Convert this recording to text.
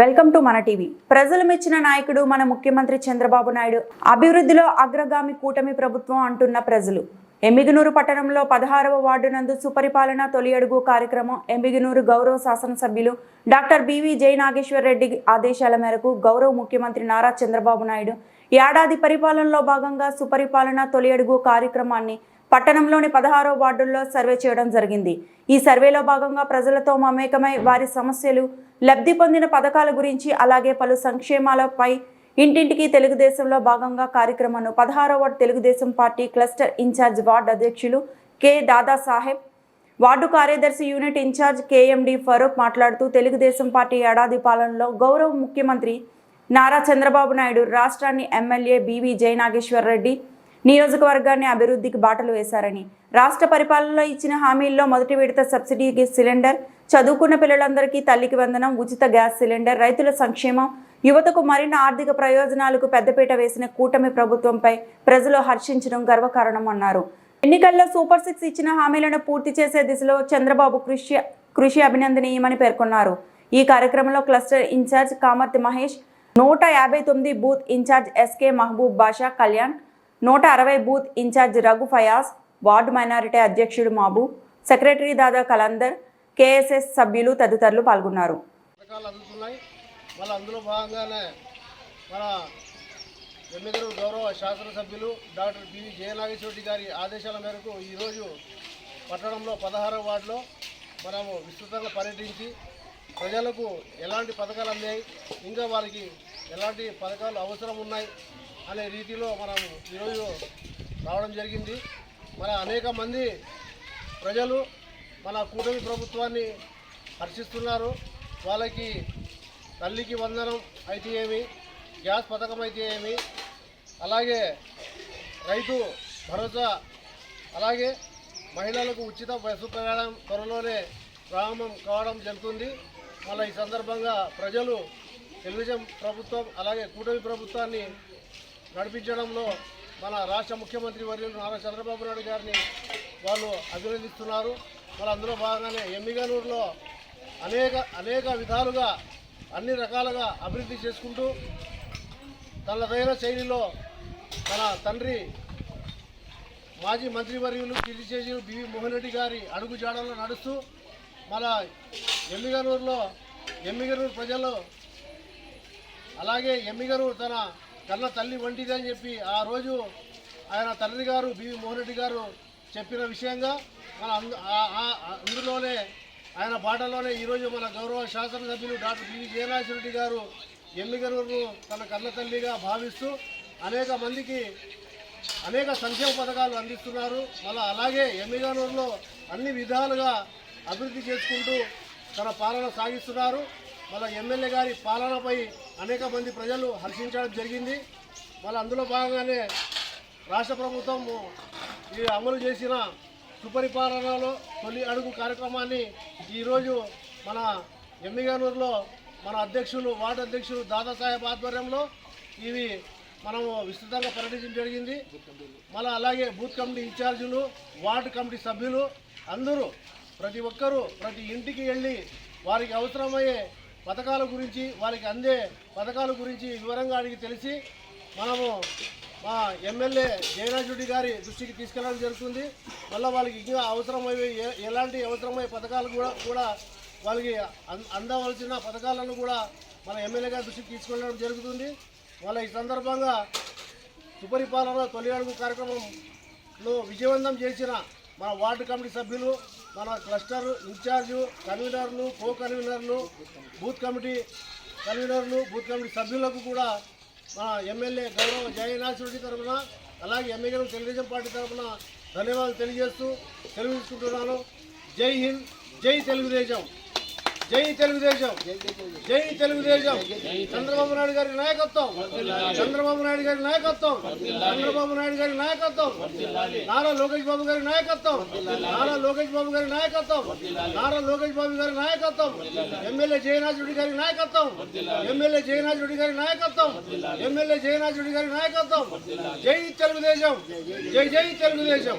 Welcome to మన TV. ప్రజలు మెచ్చిన నాయకుడు మన ముఖ్యమంత్రి చంద్రబాబు నాయుడు. అభివృద్ధిలో అగ్రగామి కూటమి ప్రభుత్వం అంటున్న ప్రజలు. ఎమ్మిగినూరు పట్టణంలో పదహారవ వార్డు నందు సుపరిపాలన తొలి అడుగు కార్యక్రమం ఎమ్మిగినూరు గౌరవ శాసనసభ్యులు డాక్టర్ బివి జై నాగేశ్వర్ రెడ్డి ఆదేశాల మేరకు గౌరవ ముఖ్యమంత్రి నారా చంద్రబాబు నాయుడు. ఏడాది పరిపాలనలో భాగంగా సుపరిపాలన తొలి అడుగు కార్యక్రమాన్ని పట్టణంలోని పదహారో వార్డుల్లో సర్వే చేయడం జరిగింది. ఈ సర్వేలో భాగంగా ప్రజలతో మమేకమై వారి సమస్యలు లబ్ధి పొందిన పథకాల గురించి అలాగే పలు సంక్షేమాలపై ఇంటింటికి తెలుగుదేశంలో భాగంగా కార్యక్రమాన్ని పదహారో ward Telugudesam party cluster incharge ward అధ్యక్షులు కె దాదాసాహెబ్ వార్డు కార్యదర్శి యూనిట్ ఇన్ఛార్జ్ కేఎండి ఫరూక్ మాట్లాడుతూ తెలుగుదేశం పార్టీ ఏడాది పాలనలో గౌరవ ముఖ్యమంత్రి నారా చంద్రబాబు నాయుడు రాష్ట్రాన్ని ఎమ్మెల్యే బీవీ జయనాగేశ్వర్ రెడ్డి నియోజకవర్గాన్ని అభివృద్ధికి బాటలు వేశారని రాష్ట్ర పరిపాలనలో ఇచ్చిన హామీల్లో మొదటి విడత సబ్సిడీ సిలిండర్ చదువుకున్న పిల్లలందరికీ తల్లికి వందనం ఉచిత గ్యాస్ సిలిండర్ రైతుల సంక్షేమం యువతకు మరిన్ని ఆర్థిక ప్రయోజనాలకు పెద్దపీట వేసిన కూటమి ప్రభుత్వంపై ప్రజలు హర్షించడం గర్వకారణం అన్నారు. ఎన్నికల్లో సూపర్ సిక్స్ ఇచ్చిన హామీలను పూర్తి చేసే దిశలో చంద్రబాబు కృషి కృషి అభినందనీయమని పేర్కొన్నారు. ఈ కార్యక్రమంలో క్లస్టర్ ఇన్ఛార్జ్ కామర్తి మహేష్ నూట యాభై తొమ్మిది booth incharge SK Mahaboob Basha Kalyan నూట అరవై booth incharge Raghu Fayaz ward minority అధ్యక్షుడు మాబు సెక్రటరీ దాదా కలందర్ కేఎస్ఎస్ సభ్యులు తదితరులు పాల్గొన్నారు. పథకాలు అందులో భాగంగానే మన ఎమ్మెల్యేలు గౌరవ శాసనసభ్యులు డాక్టర్ పివి జయనాగేశ్వరరెడ్డి గారి ఆదేశాల మేరకు ఈరోజు పట్టణంలో పదహారవ వార్డులో మనము విస్తృతంగా పర్యటించి ప్రజలకు ఎలాంటి పథకాలు అందాయి ఇంకా వారికి ఎలాంటి పథకాలు అవసరం ఉన్నాయి అనే రీతిలో మనం ఈరోజు రావడం జరిగింది. మన అనేక మంది ప్రజలు మన కూటమి ప్రభుత్వాన్ని హర్షిస్తున్నారు. వాళ్ళకి తల్లికి వందనం అయితే ఏమి గ్యాస్ పథకం అయితే ఏమి అలాగే రైతు భరోసా అలాగే మహిళలకు ఉచిత బస్సు ప్రయాణం త్వరలోనే ప్రారంభం కావడం జరుగుతుంది. మళ్ళీ ఈ సందర్భంగా ప్రజలు తెలుగుదేశం ప్రభుత్వం అలాగే కూటమి ప్రభుత్వాన్ని నడిపించడంలో మన రాష్ట్ర ముఖ్యమంత్రి వర్యులు నారా చంద్రబాబు నాయుడు గారిని వాళ్ళు అభినందిస్తున్నారు. వాళ్ళందరూ అందులో భాగంగానే ఎమ్మిగనూరులో అనేక అనేక విధాలుగా అన్ని రకాలుగా అభివృద్ధి చేసుకుంటూ తనదైన శైలిలో తన తండ్రి మాజీ మంత్రివర్యులు కిలిచేజీలు బివి మోహన్ రెడ్డి గారి అడుగుజాడల్లో నడుస్తూ మన ఎమ్మిగనూరులో ఎమ్మిగనూరు ప్రజలు అలాగే ఎమ్మిగనూరు తన కన్న తల్లి వంటిది అని చెప్పి ఆ రోజు ఆయన తండ్రి గారు బివి మోహన్ రెడ్డి గారు చెప్పిన విషయంగా మన అందులోనే ఆయన బాటలోనే ఈరోజు మన గౌరవ శాసనసభ్యులు డాక్టర్ బివి జయనాథ్ రెడ్డి గారు ఎమ్మిగనూరును తన కన్న తల్లిగా భావిస్తూ అనేక మందికి అనేక సంక్షేమ పథకాలు అందిస్తున్నారు. మళ్ళీ అలాగే ఎమ్మిగనూరులో అన్ని విధాలుగా అభివృద్ధి చేసుకుంటూ తన పాలన సాగిస్తున్నారు. మళ్ళీ ఎమ్మెల్యే గారి పాలనపై అనేక మంది ప్రజలు హర్షించడం జరిగింది. మళ్ళీ అందులో భాగంగానే రాష్ట్ర ప్రభుత్వం ఈ అమలు చేసిన సుపరిపాలనలో తొలి అడుగు కార్యక్రమాన్ని ఈరోజు మన ఎమ్మిగనూరులో మన అధ్యక్షులు వార్డు అధ్యక్షులు దాదాసాహెబ్ ఆధ్వర్యంలో ఇవి మనము విస్తృతంగా పర్యటించడం జరిగింది. మళ్ళీ అలాగే బూత్ కమిటీ ఇన్ఛార్జీలు వార్డు కమిటీ సభ్యులు అందరూ ప్రతి ఒక్కరూ ప్రతి ఇంటికి వెళ్ళి వారికి అవసరమయ్యే పథకాల గురించి వారికి అందే పథకాల గురించి వివరంగా అడిగి తెలిసి మనము మా ఎమ్మెల్యే జయరాజుడి గారి దృష్టికి తీసుకెళ్ళడం జరుగుతుంది. మళ్ళీ వాళ్ళకి ఇంకా అవసరమయ్యే ఏ- ఎలాంటి అవసరమయ్యే పథకాలు కూడా కూడా వాళ్ళకి అందవలసిన పథకాలను కూడా మన ఎమ్మెల్యే గారి దృష్టికి తీసుకెళ్ళడం జరుగుతుంది. వాళ్ళ ఈ సందర్భంగా సుపరిపాలన తొలి అడుగు కార్యక్రమంలో విజయవంతం చేసిన మన వార్డు కమిటీ సభ్యులు మన క్లస్టర్ ఇన్ఛార్జు కన్వీనర్లు కో కన్వీనర్లు బూత్ కమిటీ కన్వీనర్లు బూత్ కమిటీ సభ్యులకు కూడా మన ఎమ్మెల్యే గౌరవ జయనాథుడి తరఫున అలాగే ఎమ్మెల్యే తెలుగుదేశం పార్టీ తరఫున ధన్యవాదాలు తెలియజేస్తూ తెలియజేసుకుంటున్నాను జై హింద్ జై తెలుగుదేశం. జై తెలుగుదేశం. జై తెలుగుదేశం. చంద్రబాబు నాయుడు గారి నాయకత్వం. చంద్రబాబు నాయుడు గారి నాయకత్వం. చంద్రబాబు నాయుడు గారి నాయకత్వం. నారా లోకేష్ బాబు గారి నాయకత్వం. నారా లోకేష్ బాబు గారి నాయకత్వం. నారా లోకేష్ బాబు గారి నాయకత్వం. ఎమ్మెల్యే జయనాథ్ రెడ్డి గారి నాయకత్వం. ఎమ్మెల్యే జయనాథ్ రెడ్డి గారి నాయకత్వం. ఎమ్మెల్యే జయనాథ్ రెడ్డి గారి నాయకత్వం. జై తెలుగుదేశం. జై జై తెలుగుదేశం.